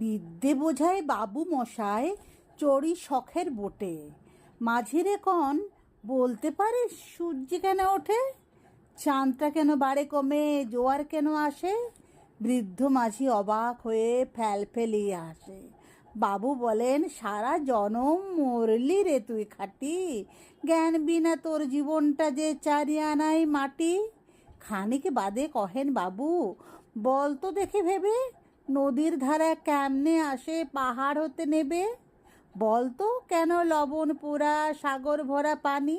বিদ্যে বোঝায় বাবু মশায়, চড়ি শখের বোটে। মাঝিরে কন, বলতে পারে সূর্য কেন ওঠে? চাঁদটা কেন বাড়ে কমে, জোয়ার কেন আসে? বৃদ্ধ মাঝি অবাক হয়ে ফেল ফেলিয়ে আসে। বাবু বলেন, সারা জনম মরলি রে তুই খাটি। জ্ঞান বিনা তোর জীবনটা যে চারি আনাই মাটি। খানিক বাদে কহেন বাবু, বল তো দেখে ভেবে। নদীর ধারা কেমনে আসে পাহাড় হতে নেবে? বলতো কেন লবণ পোড়া, সাগর ভরা পানি?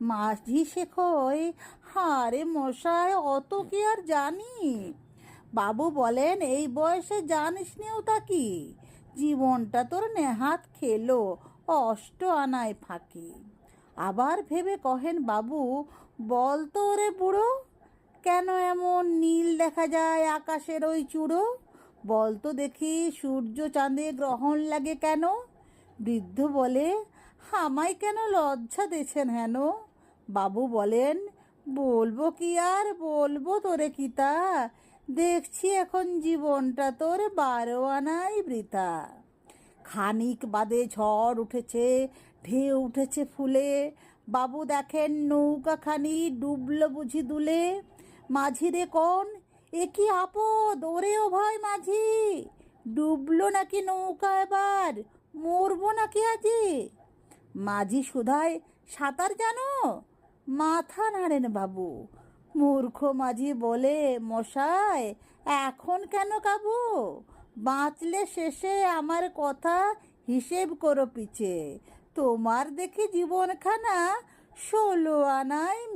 মাঝি শেখয় হারে মশায়, অত কি আর জানি? বাবু বলেন, এই বয়সে জানিস নিও তা কি? জীবনটা তোর নেহাত খেলো, অষ্ট আনায় ফাঁকি। আবার ভেবে কহেন বাবু, বল তো রে বুড়ো, কেন এমন নীল দেখা যায় আকাশের ওই চূড়ো? বল তো দেখি, সূর্য চাঁদে গ্রহণ লাগে কেন? বৃদ্ধ বলে হামাই কেন লজ্জা দিয়েছেন হেন? বাবু বলেন, বলব কি আর, বলব তোরে কিতা দেখছি এখন জীবনটা তোর বারো আনাই বৃথা। খানিক বাদে ঝড় উঠেছে, ঢেউ উঠেছে ফুলে। বাবু দেখেন নৌকাখানি ডুবলো বুঝি দুলে। মাঝিরে কোন এ কি আপদ? ও ভয় মাঝি। ডুবলো নাকি নৌকা এবার? মরবো নাকি আজি? মাঝি সুধায় সাঁতার জানো? মাথা নাড়েন বাবু। মূর্খ মাঝি বলে, মশাই, এখন কেন কাবু? বাঁচলে শেষে আমার কথা হিসেব করো পিছে। তোমার দেখি জীবনখানা ষোলো আনায়